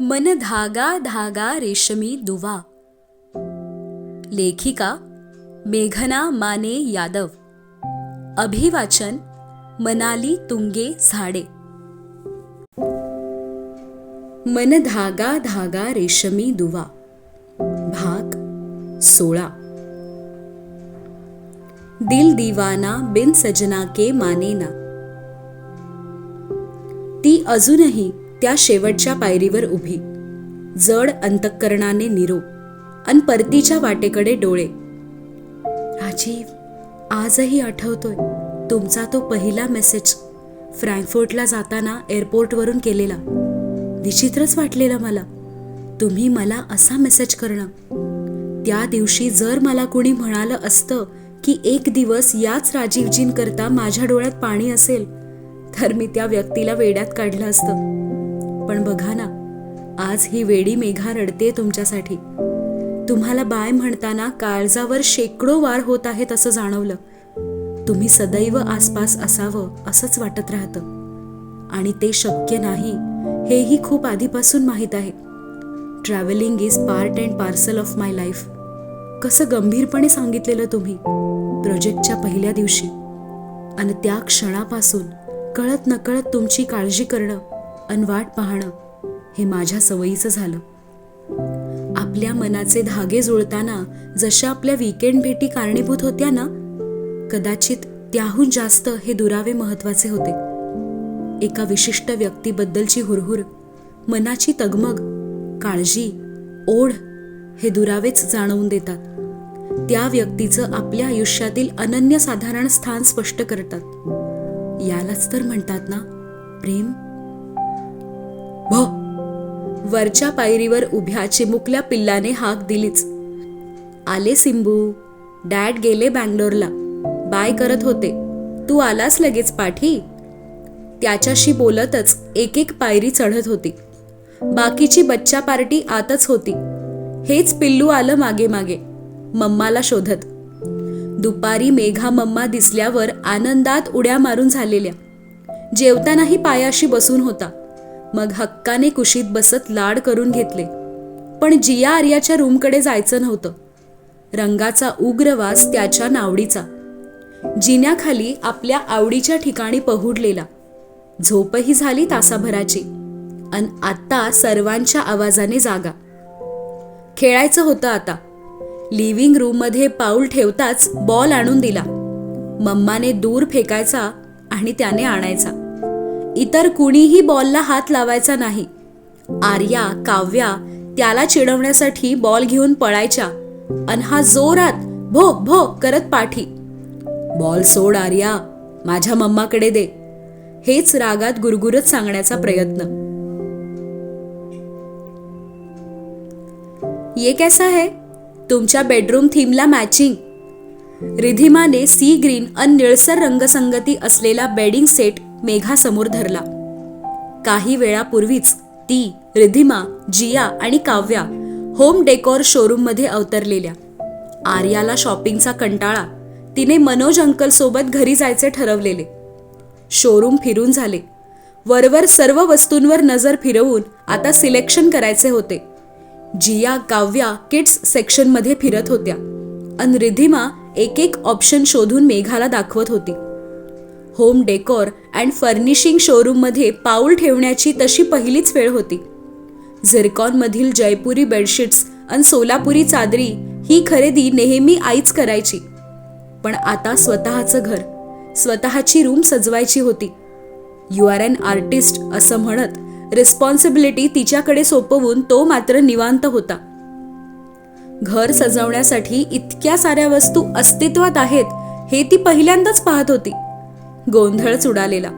मन धागा धागा रेशमी दुवा. लेखिका मेघना माने यादव. अभिवाचन मनाली तुंगे झाडे. मन धागा धागा रेशमी दुवा. भाग सोळा. दिल दीवाना बिन सजना के माने ना ती अजूनही त्या शेवटच्या पायरीवर उभी. जड अंतःकरणाने निरोप अन परतीच्या वाटेकडे डोळे. राजीव आजही आठवतोय. तुमचा तो पहिला मेसेज. फ्रँकफोर्टला जाताना एअरपोर्टवरून केलेला. विचित्रच वाटलेला मला. तुम्ही मला असा मेसेज करणं. त्या दिवशी जर मला कुणी म्हणालं असतं की एक दिवस याच राजीवजींकरता माझ्या डोळ्यात पाणी असेल तर मी त्या व्यक्तीला वेड्यात काढलं असतं. पण बघा ना आज ही वेडी मेघा रडते तुमच्यासाठी. तुम्हाला बाय म्हणताना काळजावर शेकडो वार होत आहेत असं जाणवलं. तुम्ही सदैव आसपास असावं असंच वाटत राहतं. आणि ते शक्य नाही हेही खूप आधीपासून माहीत आहे. Travelling is part and parcel of my life कसं गंभीरपणे सांगितलेलं तुम्ही प्रोजेक्टच्या पहिल्या दिवशी. आणि त्या क्षणापासून कळत नकळत तुमची काळजी करणं अन वाट पाहणं हे माझ्या सवयीचं झालं. आपल्या मनाचे धागे जुळताना जशा आपल्या विकेंड भेटी कारणीभूत होत्या ना कदाचित त्याहून जास्त हे दुरावे महत्त्वाचे होते. एका विशिष्ट व्यक्तीबद्दलची हुरहुर मनाची तगमग काळजी ओढ हे दुरावेच जाणवून देतात. त्या व्यक्तीचं आपल्या आयुष्यातील अनन्यसाधारण स्थान स्पष्ट करतात. यालाच तर म्हणतात ना प्रेम. वरच्या पायरीवर उभ्या चिमुकल्या पिल्लाने हाक दिलीच. आले सिंबू. डॅड गेले बँगलोरला. बाय करत होते. तू आलास लगेच पाठी? त्याच्याशी बोलतच एक एक पायरी चढत होती. बाकीची बच्चा पार्टी आतच होती. हेच पिल्लू आलं मागे मागे. मम्माला शोधत. दुपारी मेघा मम्मा दिसल्यावर आनंदात उड्या मारून झालेल्या. जेवतानाही पायाशी बसून होता. मग हक्काने कुशीत बसत लाड करून घेतले. पण जिया आर्याच्या रूमकडे जायचं नव्हतं. रंगाचा उग्र वास त्याच्या नावडीचा. जिन्याखाली आपल्या आवडीच्या ठिकाणी पहुडलेला. झोपही झाली तासाभराची. अन आत्ता सर्वांच्या आवाजाने जागा. खेळायचं होतं आता. लिव्हिंग रूममध्ये पाऊल ठेवताच बॉल आणून दिला. मम्माने दूर फेकायचा आणि त्याने आणायचा. इतर कुणीही बॉलला हात लावायचा नाही. आर्या काव्या त्याला चिडवण्यासाठी बॉल घेऊन पळायच्या अन हा जोरात भो भो करत पाठी. बॉल सोड आर्या. माझ्या मम्माकडे दे. हेच रागात गुरगुरत सांगण्याचा प्रयत्न. ये कैसा है? तुमच्या बेडरूम थीमला मॅचिंग रिधिमाने सी ग्रीन अन निळसर रंगसंगती असलेला बेडिंग सेट मेघासमोर धरला. काही वेळापूर्वीच ती रिधिमा जिया आणि काव्या होम डेकोर शोरूममध्ये अवतरलेल्या. आर्याला शॉपिंगचा कंटाळा तिने मनोज अंकल सोबत घरी जायचे ठरवलेले. शोरूम फिरून झाले. वरवर सर्व वस्तूंवर नजर फिरवून आता सिलेक्शन करायचे होते. जिया काव्या किड्स सेक्शनमध्ये फिरत होत्या. अन रिधिमा एक एक ऑप्शन शोधून मेघाला दाखवत होती. होम डेकोर अँड फर्निशिंग शोरूममध्ये पाऊल ठेवण्याची तशी पहिलीच वेळ होती. झिरकॉनमधील जयपुरी बेडशीट्स आणि सोलापुरी चादरी ही खरेदी नेहमी आईच करायची. पण आता स्वतःचं घर स्वतःची रूम सजवायची होती. यू आर अन आर्टिस्ट असं म्हणत रिस्पॉन्सिबिलिटी तिच्याकडे सोपवून तो मात्र निवांत होता. घर सजवण्यासाठी इतक्या साऱ्या वस्तू अस्तित्वात आहेत हे ती पहिल्यांदाच पाहत होती. गोंधळच उडालेला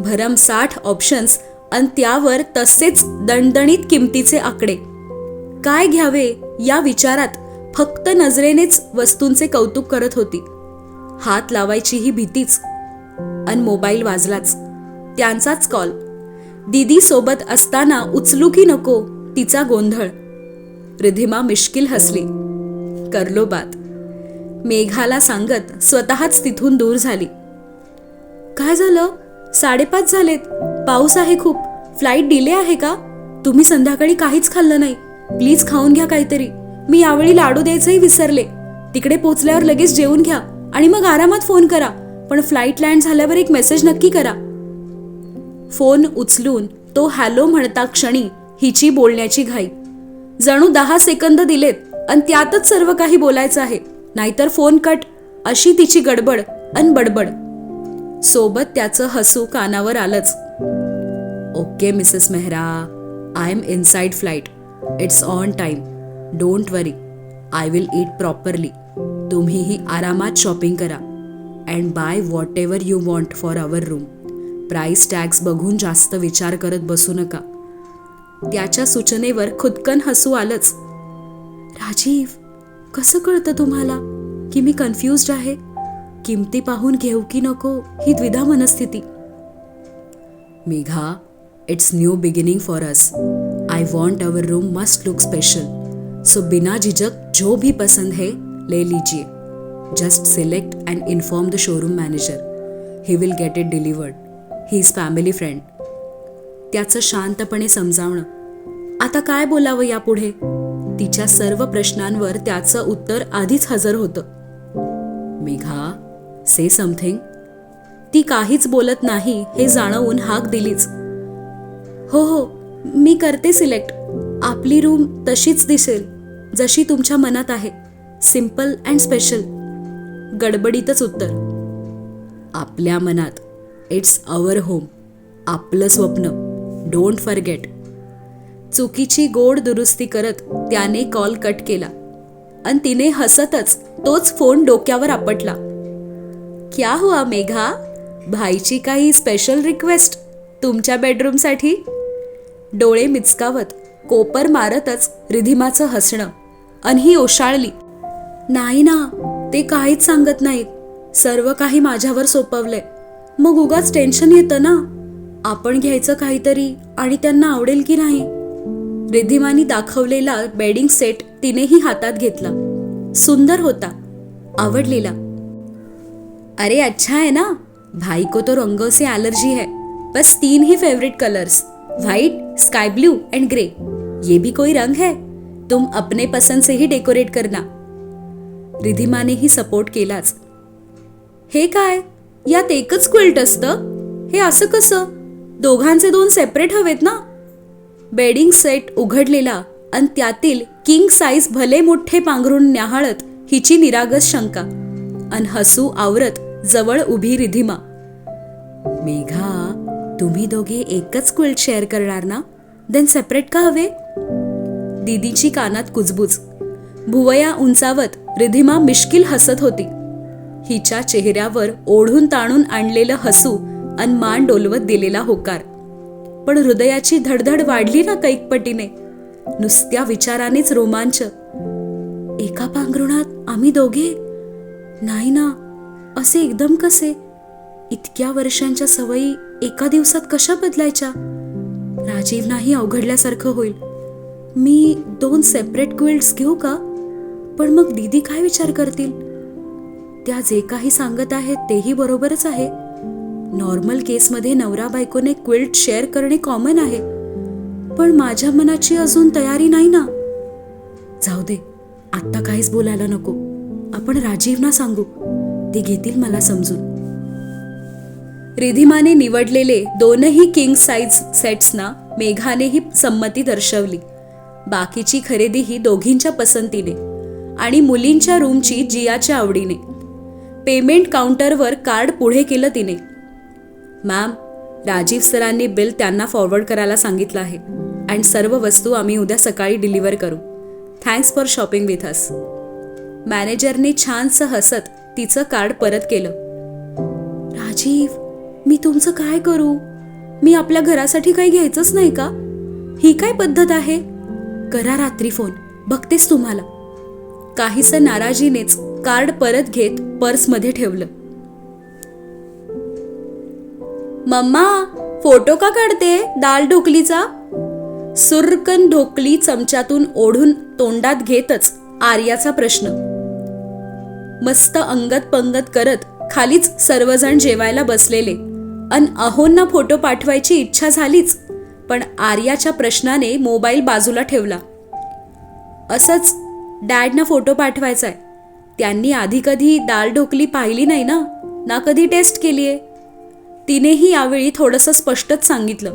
भरमसाठ ऑप्शन्स आणि त्यावर तसेच दणदणीत किमतीचे आकडे. काय घ्यावे या विचारात फक्त नजरेनेच वस्तूंचे कौतुक करत होती. हात लावायची ही भीतीच. अन मोबाईल वाजलाच. त्यांचाच कॉल दीदी सोबत असताना उचलू की नको तिचा गोंधळ. रिधिमा मिश्किल हसली. करलो बात मेघाला सांगत स्वतःच तिथून दूर झाली. काय झालं? साडेपाच झालेत. पाऊस आहे खूप. फ्लाईट डिले आहे का? तुम्ही संध्याकाळी काहीच खाल्लं नाही. प्लीज खाऊन घ्या काहीतरी. मी यावेळी लाडू द्यायचंही विसरले. तिकडे पोचल्यावर लगेच जेवून घ्या आणि मग आरामात फोन करा. पण फ्लाईट लँड झाल्यावर एक मेसेज नक्की करा. फोन उचलून तो हॅलो म्हणता क्षणी हिची बोलण्याची घाई. जणू दहा सेकंद दिलेत आणि त्यातच सर्व काही बोलायचं आहे. नाहीतर फोन कट. अशी तिची गडबड अन बडबड. सोबत त्याचं हसू कानावर आलंच. Okay Mrs Mehra. I am inside flight it's on time don't worry I will eat properly तुम्हीही आरामात शॉपिंग करा. And buy whatever you want for our room price tags बघून जास्त विचार करत बसू नका. त्याच्या सूचनेवर खुदकन हसू आलंच. राजीव कसं कळतं तुम्हाला? की मी कन्फ्युज्ड आहे? किमती पाहून घेऊ की नको ही द्विधा मनस्थिती. Megha it's new beginning for us I want our room must look special so बिना झिझक जो भी पसंद है ले लीजिए. Just select and inform the showroom manager he will get it delivered he is family friend त्याचं शांतपणे समजावणं. आता काय बोलावं यापुढे? तिच्या सर्व प्रश्नांवर त्याचं उत्तर आधीच हजर होतं. Megha say something. ती काहीच बोलत नाही हे जाणवून हाक दिलीच. हो हो मी करते सिलेक्ट. आपली रूम तशीच दिसेल जशी तुमच्या मनात आहे. Simple and special. गडबडीतच उत्तर. आपल्या मनात. It's our home. आपलं स्वप्न. Don't forget. चुकीची गोड दुरुस्ती करत त्याने कॉल कट केला. आणि तिने हसतच तोच फोन डोक्यावर आपटला. क्या हुआ मेघा? भाईची काही स्पेशल रिक्वेस्ट तुमच्या बेडरूमसाठी डोळे मिचकावत कोपर मारतच रिधिमाचं हसणं. आणि ही ओशाळली. नाही ना ते काहीच सांगत नाहीत. सर्व काही माझ्यावर सोपवलंय. मग उगाच टेन्शन येतं ना? आपण घ्यायचं काहीतरी आणि त्यांना आवडेल की नाही? रिधिमानी दाखवलेला बेडिंग सेट तिनेही हातात घेतला. सुंदर होता. आवडलेला. अरे अच्छा है ना? भाई को तो रंगों से एलर्जी है। बस तीन ही favourite colours white sky blue and grey ये भी कोई रंग है? तुम अपने पसंद से ही डेकोरेट करना। रिधिमानेही सपोर्ट केलाच हे काय? यात एकच क्विल्ट असतं? हे असं कसं? दोघांचे दोन सेपरेट हवेत ना? बेडिंग सेट उघडलेला आणि त्यातील किंग साईज भले मोठे पांघरून न्याहाळत हिची निरागस शंका। अन हसू आवरत जवळ उभी रिधिमा. मेघा तुम्ही दोघे एकच क्विल्ट शेअर करणार ना? देन सेपरेट का हवे? दीदीची कानात कुजबुज. भुवया उंचावत रिधिमा मिश्किल हसत होती. हिच्या चेहऱ्यावर ओढून ताणून आणलेलं हसू अन मान डोलवत दिलेला होकार. पण हृदयाची धडधड वाढली ना कैकपटीने? नुसत्या विचारानेच रोमांच. एका पांघरुणात आम्ही दोघे? नाही ना असे एकदम कसे? इतक्या वर्षांच्या सवयी एका दिवसात कशा बदलायच्या? राजीवनाही अवघडल्यासारखं होईल. मी दोन सेपरेट क्विल्ट्स घेऊ का? पण मग दीदी काय विचार करतील? त्या जे काही सांगत आहेत तेही बरोबरच आहे. नॉर्मल केसमध्ये नवरा बायकोने क्विल्ट शेअर करणे कॉमन आहे. पण माझ्या मनाची अजून तयारी नाही ना. जाऊ दे आत्ता काहीच बोलायला नको. आपण राजीवना सांगू. ते घेतील मला समजून. रिधिमाने निवडलेले दोनही किंग साईज सेट्सना मेघानेही संमती दर्शवली. बाकीची खरेदी ही दोघींच्या पसंतीने आणि मुलींच्या रूमची जियाच्या आवडीने. पेमेंट काउंटरवर कार्ड पुढे केलं तिने. मॅम राजीव सरांनी बिल त्यांना फॉरवर्ड करायला सांगितलं आहे अँड सर्व वस्तू आम्ही उद्या सकाळी डिलिव्हर करू. Thanks for shopping with us मॅनेजरने छानसं हसत तिचं कार्ड परत केलं. राजीव मी तुमचं काय करू? मी आपल्या घरासाठी काही घ्यायचंच नाही का? ही काय पद्धत आहे? करा रात्री फोन बघतेस तुम्हाला. काहीस नाराजीनेच कार्ड परत घेत पर्समध्ये ठेवलं. मम्मा फोटो का काढते दाल ढोकलीचा? सुरकन ढोकली चमच्यातून ओढून तोंडात घेतच आर्याचा प्रश्न. मस्त अंगत पंगत करत खालीच सर्वजण जेवायला बसलेले. अन अहोंना फोटो पाठवायची इच्छा झालीच पण आर्याच्या प्रश्नाने मोबाईल बाजूला ठेवला. असंच डॅडना फोटो पाठवायचा आहे त्यांनी आधी कधी दाल ढोकली पाहिली नाही ना? ना कधी टेस्ट केली आहे तिनेही यावेळी थोडंसं स्पष्टच सांगितलं.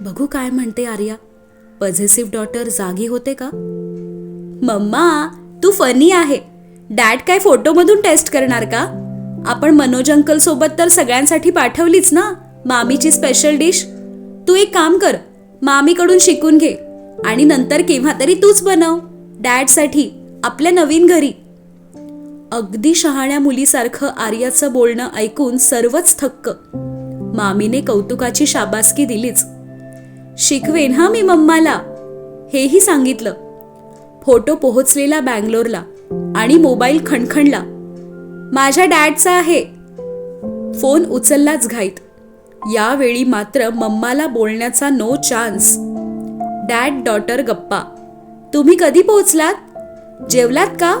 बघू काय म्हणते आर्या? पझेसिव्ह डॉटर जागी होते का? मम्मा तू फनी आहे. डॅड काय फोटोमधून टेस्ट करणार का? आपण मनोज अंकल सोबत तर सगळ्यांसाठी पाठवलीच ना मामीची स्पेशल डिश तू एक काम कर मामीकडून शिकून घे आणि नंतर केव्हा तरी तूच बनव डॅडसाठी आपल्या नवीन घरी. अगदी शहाण्या मुलीसारखं आर्याचं बोलणं ऐकून सर्वच थक्क. मामीने कौतुकाची शाबासकी दिलीच. शिकवेन हा मी मम्माला हेही सांगितलं. फोटो पोहोचलेला बँगलोरला. आणि मोबाईल खणखणला. माझ्या डॅडचा आहे. फोन उचललाच घाईत. यावेळी मात्र मम्माला बोलण्याचा नो चान्स. डॅड डॉटर गप्पा. तुम्ही कधी पोहोचलात? जेवलात का?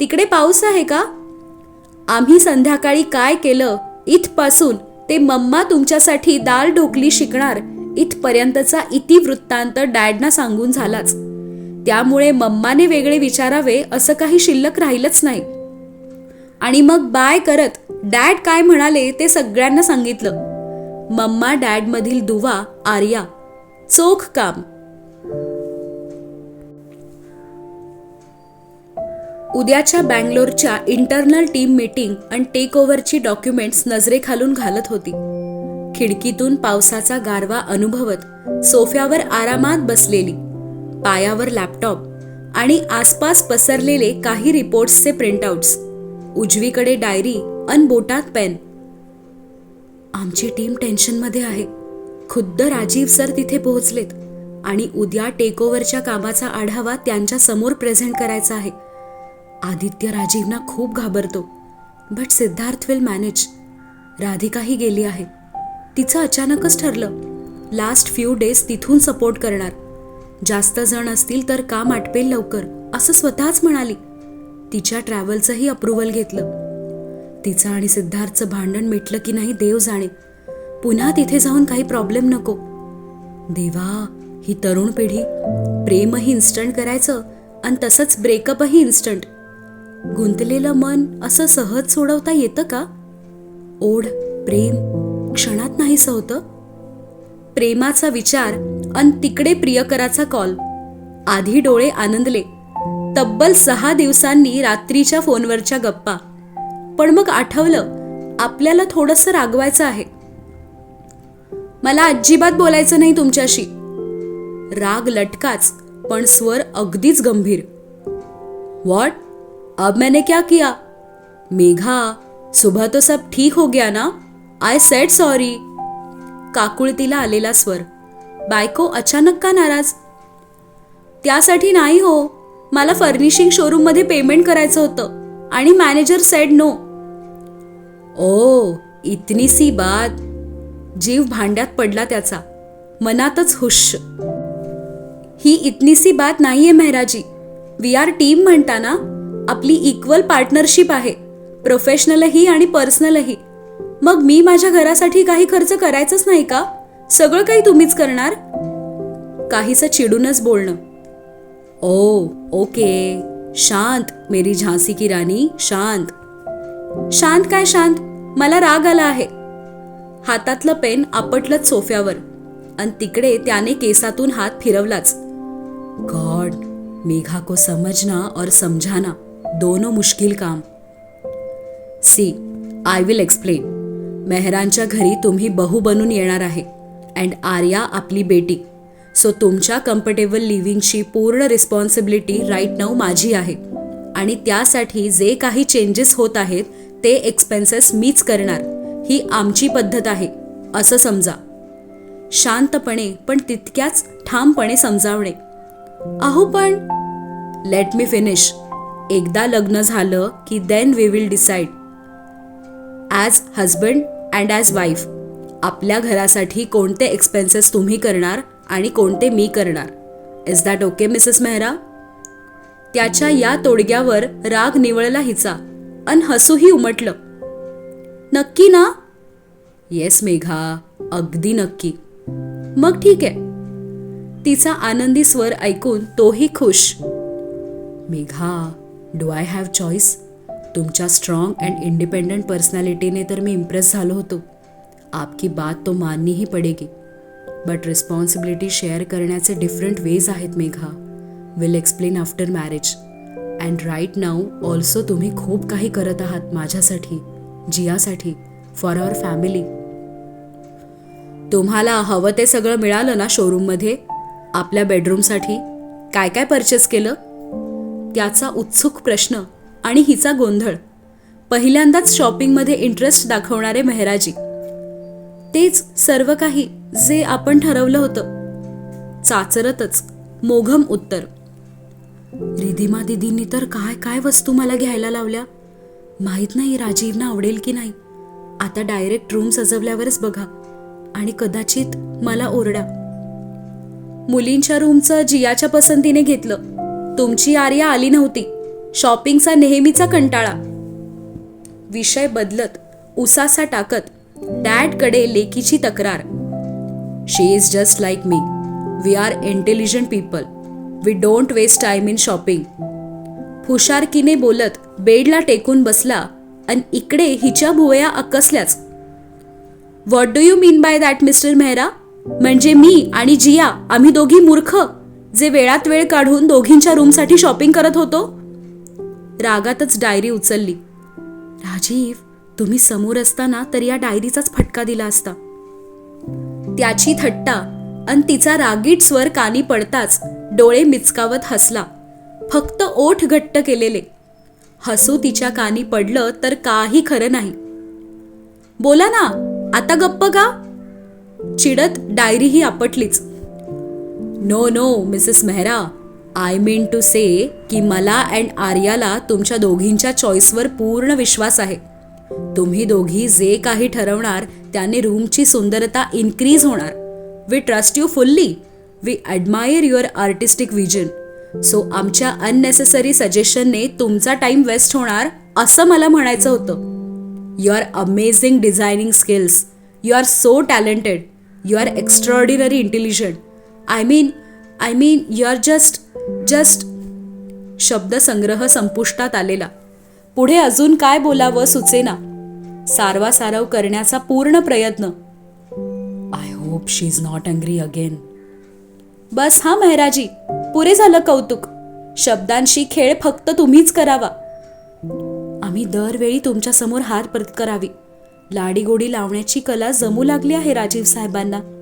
तिकडे पाऊस आहे का? आम्ही संध्याकाळी काय केलं? इथपासून ते मम्मा तुमच्यासाठी दाल ढोकली शिकणार इथपर्यंतचा इतिवृत्तांत डॅडना सांगून झालाच. त्यामुळे मम्माने वेगळे विचारावे असं काही शिल्लक राहिलंच नाही. आणि मग बाय करत डॅड काय म्हणाले ते सगळ्यांना सांगितलं. मम्मा डॅडमधील दुवा आर्या चोख काम. उद्याच्या बँगलोरच्या इंटरनल टीम मीटिंग आणि टेक ओव्हरची डॉक्युमेंट्स नजरेखालून घालत होती. खिडकीतून पावसाचा गारवा अनुभवत सोफ्यावर आरामात बसलेली. पायावर लॅपटॉप आणि आसपास पसरलेले काही रिपोर्ट्सचे प्रिंटआउट्स उजवीकडे डायरी अन बोटात पेन आमची टीम टेन्शनमध्ये आहे. खुद्द राजीव सर तिथे पोहोचलेत आणि उद्या टेकओव्हरच्या कामाचा आढावा त्यांच्यासमोर प्रेझेंट करायचा आहे. आदित्य राजीवना खूप घाबरतो बट सिद्धार्थ विल मॅनेज राधिकाही गेली आहे. तिचं अचानकच ठरलं. लास्ट फ्यू डेज तिथून सपोर्ट करणार. जास्त जण असतील तर काम आटपेल लवकर असं स्वतःच म्हणाली. तिच्या ट्रॅव्हलचंही अप्रुव्हल घेतलं. तिचं आणि सिद्धार्थचं भांडण मिटलं की नाही देव जाणे. पुन्हा तिथे जाऊन काही प्रॉब्लेम नको. देवा ही तरुण पिढी प्रेमही इन्स्टंट करायचं आणि तसंच ब्रेकअपही इन्स्टंट गुंतलेलं मन असं सहज सोडवता येतं का? ओढ प्रेम क्षणात नाहीसं होतं? प्रेमाचा विचार अन तिकडे प्रियकराचा कॉल. आधी डोळे आनंदले. तब्बल सहा दिवसांनी रात्रीच्या फोनवरच्या गप्पा. पण मग आठवलं आपल्याला थोडंसं रागवायचं आहे. मला अजिबात बोलायचं नाही तुमच्याशी. राग लटकाच पण स्वर अगदीच गंभीर. वॉट? अब मैंने क्या किया? मेघा सुबह तो सब ठीक हो गया ना? आय सेड सॉरी काकुळतीला आलेला स्वर. बायको अचानक का नाराज? त्यासाठी नाही हो. मला फर्निशिंग शोरूममध्ये पेमेंट करायचं होतं आणि मॅनेजर सेड नो ओ इतनी सी बात. जीव भांड्यात पडला त्याचा. मनातच हुश. ही इतनीसी बात नाहीये मेहराजी. वी आर टीम म्हणताना आपली इक्वल पार्टनरशिप आहे. प्रोफेशनलही आणि पर्सनलही मग मी माझ्या घरासाठी काही खर्च करायचंच नाही का? सगळं काही तुम्हीच करणार? काहीसं चिडूनच बोलणं. Oh okay. शांत मेरी झांसी की राणी शांत. शांत काय शांत? मला राग आला आहे. हातातलं पेन आपटलंच सोफ्यावर. आणि तिकडे त्याने केसातून हात फिरवलाच. गॉड मेघा को समजना और समझाना. दोनों मुश्किल काम. सी आय विल एक्सप्लेन मेहरांच्या घरी तुम्ही बहू बनून येणार आहे. अँड आर्या आपली बेटी. सो तुमच्या कम्फर्टेबल लिव्हिंगची पूर्ण रिस्पॉन्सिबिलिटी राईट नाऊ माझी आहे. आणि त्यासाठी जे काही चेंजेस होत आहेत ते एक्सपेन्सेस मीच करणार. ही आमची पद्धत आहे. असं समजा. शांतपणे पण तितक्याच ठामपणे समजावणे. अहो पण लेट मी फिनिश एकदा लग्न झालं की then we will decide as husband and wife wife आपल्या घरासाठी कोणते एक्सपेन्सेस तुम्ही करणार आणि कोणते मी करणार? Is that okay Mrs Mehra त्याच्या या तोडग्यावर राग निवळला हिचा अन हसूही उमटलं. नक्की ना? येस मेघा अगदी नक्की. मग ठीक आहे. तिचा आनंदी स्वर ऐकून तोही खुश. Megha do I have choice तुमच्या स्ट्रॉंग अँड इंडिपेंडंट पर्सनॅलिटीने तर मी इम्प्रेस झालो होतो. आपकी बात तो माननी ही पडेगी. बट रिस्पॉन्सिबिलिटी शेअर करण्याचे डिफरंट वेज आहेत Megha. Will explain after marriage and right now also तुम्ही खूप काही करत आहात माझ्यासाठी जियासाठी फॉर आवर फॅमिली तुम्हाला हवं ते सगळं मिळालं ना शोरूममध्ये आपल्या बेडरूमसाठी काय काय परचेस केलं? त्याचा उत्सुक प्रश्न. आणि हिचा गोंधळ. पहिल्यांदाच शॉपिंगमध्ये इंटरेस्ट दाखवणारे मेहराजी. तेच सर्व काही जे आपण ठरवलं होतं. चाचरतच मोघम उत्तर. रिधिमा दिदींनी तर काय काय वस्तू मला घ्यायला लावल्या. माहीत नाही राजीवना आवडेल की नाही. आता डायरेक्ट रूम सजवल्यावरच बघा. आणि कदाचित मला ओरडा. मुलींच्या रूमचं जियाच्या पसंतीने घेतलं. तुमची आर्या आली नव्हती. शॉपिंगचा नेहमीचा कंटाळा. विषय बदलत उसासा टाकत डॅडकडे लेकीची तक्रार. She is just like me we are intelligent people we don't waste time in shopping हुशारकीने बोलत बेडला टेकून बसला आणि इकडे हिच्या भुवया अकसल्याच. What do you mean by that mister Mehra म्हणजे मी आणि जिया आम्ही दोघी मूर्ख जे वेळात वेळ काढून दोघींच्या रूमसाठी शॉपिंग करत होतो? रागातच डायरी उचलली. राजीव तुम्ही समोर असताना तर या डायरीचाच फटका दिला असता. त्याची थट्टा आणि तिचा रागीट स्वर कानी पडताच डोळे मिचकावत हसला. फक्त ओठ घट्ट केलेले. हसू तिच्या कानी पडलं तर काही खरं नाही. बोला ना आता गप्प का? चिडत डायरी ही आपटलीच. No no Mrs Mehra I mean to say की मला अँड आर्याला तुमच्या दोघींच्या चॉईसवर पूर्ण विश्वास आहे. तुम्ही दोघी जे काही ठरवणार त्याने रूमची सुंदरता इन्क्रीज होणार. We trust you fully we admire your artistic vision so आमच्या अननेसेसरी सजेशनने तुमचा टाइम वेस्ट होणार असं मला म्हणायचं होतं. You are amazing designing skills you are so talented you are extraordinary intelligent I mean I mean you are just just शब्दसंग्रह संपुष्टात आलेला. पुढे अजून काय बोलावं सुचेना. सारवा सारव करण्याचा पूर्ण प्रयत्न. I hope she is not angry again बस हा मेहराजी. पुरे झालं कौतुक. शब्दांशी खेळ फक्त तुम्हीच करावा. आम्ही दरवेळी तुमच्यासमोर हार परत करावी लाडीगोडी लावण्याची कला जमू लागली आहे राजीव साहेबांना.